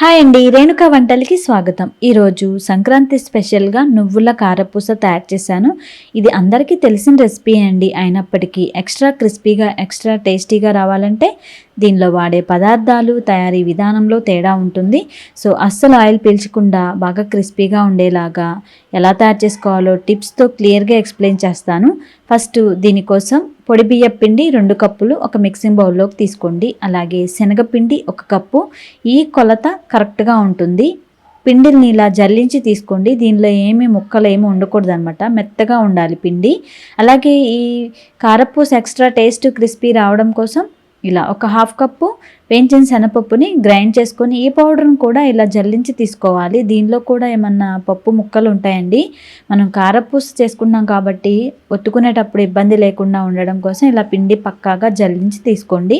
Hi అండి రేణుక వంటలకి స్వాగతం. ఈరోజు సంక్రాంతి స్పెషల్గా నువ్వుల కారపూస తయారు చేశాను. ఇది అందరికీ తెలిసిన రెసిపీ అండి. అయినప్పటికీ ఎక్స్ట్రా క్రిస్పీగా ఎక్స్ట్రా టేస్టీగా రావాలంటే దీనిలో వాడే పదార్థాలు తయారీ విధానంలో తేడా ఉంటుంది. సో అస్సలు ఆయిల్ పీల్చకుండా బాగా క్రిస్పీగా ఉండేలాగా ఎలా తయారు చేసుకోవాలో టిప్స్తో క్లియర్గా ఎక్స్ప్లెయిన్ చేస్తాను. ఫస్ట్ దీనికోసం పొడి బియ్య పిండి రెండు కప్పులు ఒక మిక్సింగ్ బౌల్లోకి తీసుకోండి. అలాగే శనగపిండి ఒక కప్పు. ఈ కొలత కరెక్ట్గా ఉంటుంది. పిండిని ఇలా జల్లించి తీసుకోండి. దీనిలో ఏమి ముక్కలు ఏమి ఉండకూడదు అనమాట మెత్తగా ఉండాలి పిండి. అలాగే ఈ కారపూస ఎక్స్ట్రా టేస్ట్ క్రిస్పీ రావడం కోసం ఇలా ఒక హాఫ్ కప్పు వేయించిన శనపప్పుని గ్రైండ్ చేసుకొని ఈ పౌడర్ని కూడా ఇలా జల్లించి తీసుకోవాలి. దీనిలో కూడా ఏమన్నా పప్పు ముక్కలు ఉంటాయండి. మనం కారపూస చేసుకున్నాం కాబట్టి ఒత్తుకునేటప్పుడు ఇబ్బంది లేకుండా ఉండడం కోసం ఇలా పిండి పక్కాగా జల్లించి తీసుకోండి.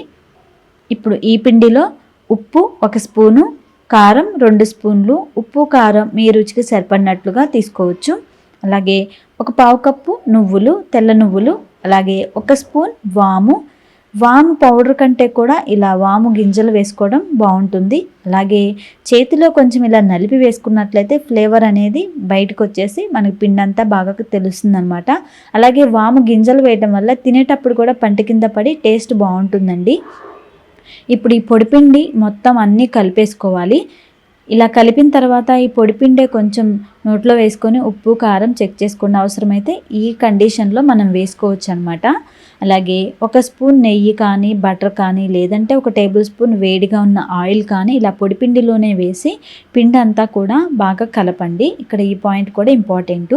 ఇప్పుడు ఈ పిండిలో ఉప్పు ఒక స్పూను కారం రెండు స్పూన్లు ఉప్పు కారం మీ రుచికి సరిపడినట్లుగా తీసుకోవచ్చు. అలాగే ఒక పావు కప్పు నువ్వులు తెల్ల నువ్వులు అలాగే ఒక స్పూన్ వాము వాము పౌడర్ కంటే కూడా ఇలా వాము గింజలు వేసుకోవడం బాగుంటుంది. అలాగే చేతిలో కొంచెం ఇలా నలిపి వేసుకున్నట్లయితే ఫ్లేవర్ అనేది బయటకు వచ్చేసి మనకి పిండి అంతా బాగా తెలుస్తుంది అనమాట అలాగే వాము గింజలు వేయడం వల్ల తినేటప్పుడు కూడా పంట కింద పడి టేస్ట్ బాగుంటుందండి. ఇప్పుడు ఈ పొడిపిండి మొత్తం అన్నీ కలిపేసుకోవాలి. ఇలా కలిపిన తర్వాత ఈ పొడిపిండే కొంచెం నోట్లో వేసుకొని ఉప్పు కారం చెక్ చేసుకున్న అవసరమైతే ఈ కండిషన్లో మనం వేసుకోవచ్చు అనమాట అలాగే ఒక స్పూన్ నెయ్యి కానీ బటర్ కానీ లేదంటే ఒక టేబుల్ స్పూన్ వేడిగా ఉన్న ఆయిల్ కానీ ఇలా పొడిపిండిలోనే వేసి పిండి అంతా కూడా బాగా కలపండి. ఇక్కడ ఈ పాయింట్ కూడా ఇంపార్టెంట్.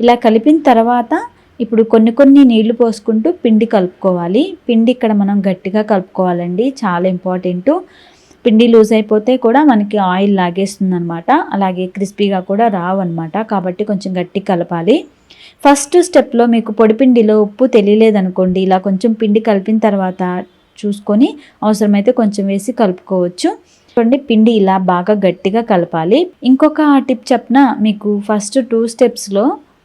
ఇలా కలిపిన తర్వాత ఇప్పుడు కొన్ని కొన్ని నీళ్ళు పోసుకుంటూ పిండి కలుపుకోవాలి. పిండి ఇక్కడ మనం గట్టిగా కలుపుకోవాలండి. చాలా ఇంపార్టెంట్. పిండి లూజ్ అయిపోతే కూడా మనకి ఆయిల్ లాగేస్తుంది అనమాట అలాగే క్రిస్పీగా కూడా రావు అనమాట కాబట్టి కొంచెం గట్టి కలపాలి. ఫస్ట్ స్టెప్లో మీకు పొడిపిండిలో ఉప్పు తెలియలేదనుకోండి ఇలా కొంచెం పిండి కలిపిన తర్వాత చూసుకొని అవసరమైతే కొంచెం వేసి కలుపుకోవచ్చు. చూడండి పిండి ఇలా బాగా గట్టిగా కలపాలి. ఇంకొక టిప్ చెప్పిన మీకు ఫస్ట్ టూ స్టెప్స్లో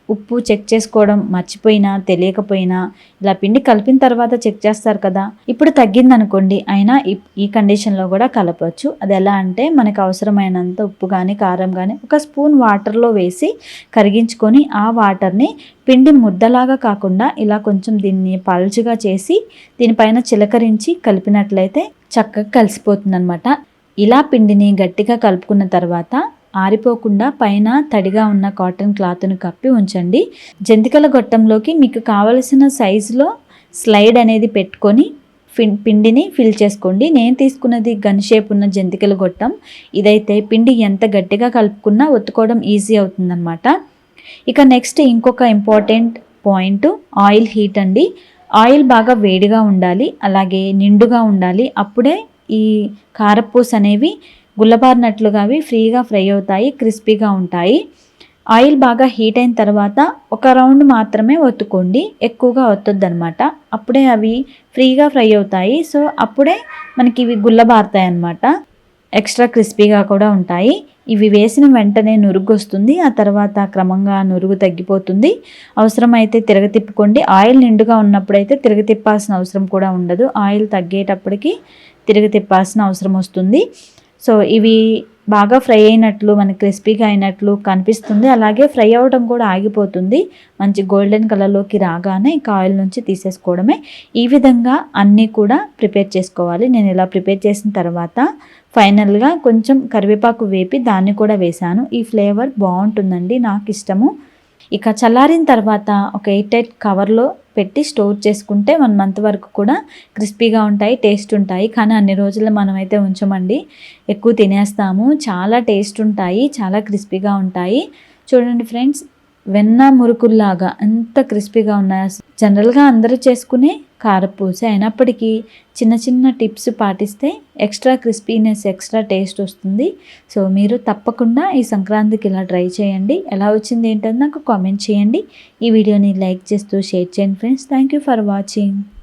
ఉప్పు చెక్ చేసుకోవడం మర్చిపోయినా తెలియకపోయినా ఇలా పిండి కలిపిన తర్వాత చెక్ చేస్తారు కదా. ఇప్పుడు తగ్గిందనుకోండి అయినా ఈ కండిషన్లో కూడా కలపచ్చు. అది ఎలా అంటే మనకు అవసరమైనంత ఉప్పు కానీ కారం కానీ ఒక స్పూన్ వాటర్లో వేసి కరిగించుకొని ఆ వాటర్ని పిండి ముద్దలాగా కాకుండా ఇలా కొంచెం దీన్ని పల్చుగా చేసి దీనిపైన చిలకరించి కలిపినట్లయితే చక్కగా కలిసిపోతుంది అనమాట ఇలా పిండిని గట్టిగా కలుపుకున్న తర్వాత ఆరిపోకుండా పైన తడిగా ఉన్న కాటన్ క్లాత్ను కప్పి ఉంచండి. జంతికల గొట్టంలోకి మీకు కావలసిన సైజులో స్లైడ్ అనేది పెట్టుకొని పిండిని ఫిల్ చేసుకోండి. నేను తీసుకున్నది గన్ షేప్ ఉన్న జంతికల గొట్టం. ఇదైతే పిండి ఎంత గట్టిగా కలుపుకున్నా ఒత్తుకోవడం ఈజీ అవుతుందన్నమాట. ఇక నెక్స్ట్ ఇంకొక ఇంపార్టెంట్ పాయింట్ ఆయిల్ హీట్ అండి. ఆయిల్ బాగా వేడిగా ఉండాలి అలాగే నిండుగా ఉండాలి. అప్పుడే ఈ కారపూస అనేవి గుల్లబారినట్లుగా అవి ఫ్రీగా ఫ్రై అవుతాయి క్రిస్పీగా ఉంటాయి. ఆయిల్ బాగా హీట్ అయిన తర్వాత ఒక రౌండ్ మాత్రమే ఒత్తుకోండి. ఎక్కువగా ఒత్తొద్దు అనమాట అప్పుడే అవి ఫ్రీగా ఫ్రై అవుతాయి. సో అప్పుడే మనకి ఇవి గుల్లబారుతాయి అనమాట ఎక్స్ట్రా క్రిస్పీగా కూడా ఉంటాయి. ఇవి వేసిన వెంటనే నురుగు వస్తుంది ఆ తర్వాత క్రమంగా నురుగు తగ్గిపోతుంది. అవసరమైతే తిరగతిప్పుకోండి. ఆయిల్ నిండుగా ఉన్నప్పుడైతే తిరగతిప్పాల్సిన అవసరం కూడా ఉండదు. ఆయిల్ తగ్గేటప్పటికి తిరగతిప్పాల్సిన అవసరం వస్తుంది. సో ఇవి బాగా ఫ్రై అయినట్లు మనకి క్రిస్పీగా అయినట్లు కనిపిస్తుంది. అలాగే ఫ్రై అవ్వడం కూడా ఆగిపోతుంది. మంచి గోల్డెన్ కలర్లోకి రాగానే ఇంకా ఆయిల్ నుంచి తీసేసుకోవడమే. ఈ విధంగా అన్నీ కూడా ప్రిపేర్ చేసుకోవాలి. నేను ఇలా ప్రిపేర్ చేసిన తర్వాత ఫైనల్గా కొంచెం కరివేపాకు వేపి దాన్ని కూడా వేశాను. ఈ ఫ్లేవర్ బాగుంటుందండి. నాకు ఇష్టము. ఇక చల్లారిన తర్వాత ఒక ఎయిట్ ఎయిట్ కవర్లో పెట్టి స్టోర్ చేసుకుంటే వన్ మంత్ వరకు కూడా క్రిస్పీగా ఉంటాయి టేస్ట్ ఉంటాయి. కానీ అన్ని రోజులు మనమైతే ఉంచమండి. ఎక్కువ తినేస్తాము. చాలా టేస్ట్ ఉంటాయి చాలా క్రిస్పీగా ఉంటాయి. చూడండి ఫ్రెండ్స్ వెన్న మురుకుల్లాగా ఎంత క్రిస్పీగా ఉన్నాయి. జనరల్గా అందరూ చేసుకునే కారపూస అయినప్పటికీ చిన్న చిన్న టిప్స్ పాటిస్తే ఎక్స్ట్రా క్రిస్పీనెస్ ఎక్స్ట్రా టేస్ట్ వస్తుంది. సో మీరు తప్పకుండా ఈ సంక్రాంతికి ఇలా ట్రై చేయండి. ఎలా వచ్చింది ఏంటో నాకు కామెంట్ చేయండి. ఈ వీడియోని లైక్ చేస్తూ షేర్ చేయండి friends. Thank you for watching.